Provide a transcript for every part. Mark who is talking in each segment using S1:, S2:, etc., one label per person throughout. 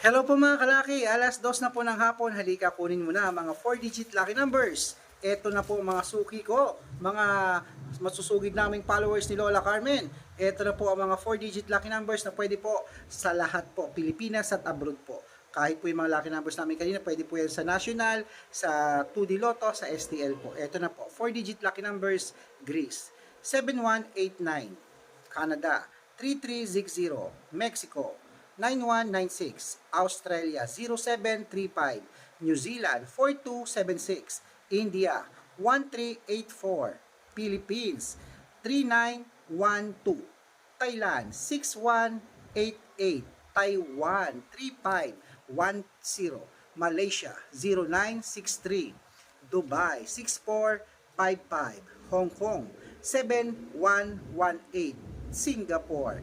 S1: Hello po mga kalaki, alas dos na po ng hapon, halika kunin mo na mga 4-digit lucky numbers. Ito na po mga suki ko, mga masusugid naming followers ni Lola Carmen. Ito na po ang mga 4-digit lucky numbers na pwede po sa lahat po, Pilipinas at abroad po. Kahit po yung mga lucky numbers namin kanina, pwede po yan sa National, sa 2D Lotto, sa STL po. Ito na po, 4-digit lucky numbers, Greece. 7189, Canada. 3360, Mexico. 9196, Australia 0735, New Zealand 4276, India 1384, Philippines 3912, Thailand 6188, Taiwan 3510, Malaysia 0963, Dubai 6455, Hong Kong 7118, Singapore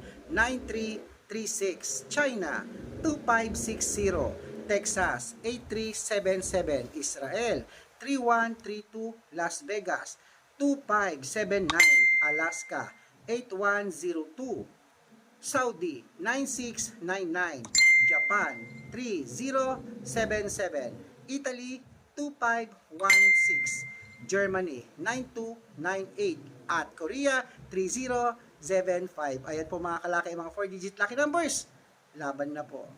S1: 9336, China 2560, Texas 8377, Israel 3132, Las Vegas 2579, Alaska 8102, Saudi 9699, Japan 3077, Italy 2516, Germany 9298 at Korea 3075. Ayan po mga kalaki, mga 4 digit lucky numbers. Laban na po.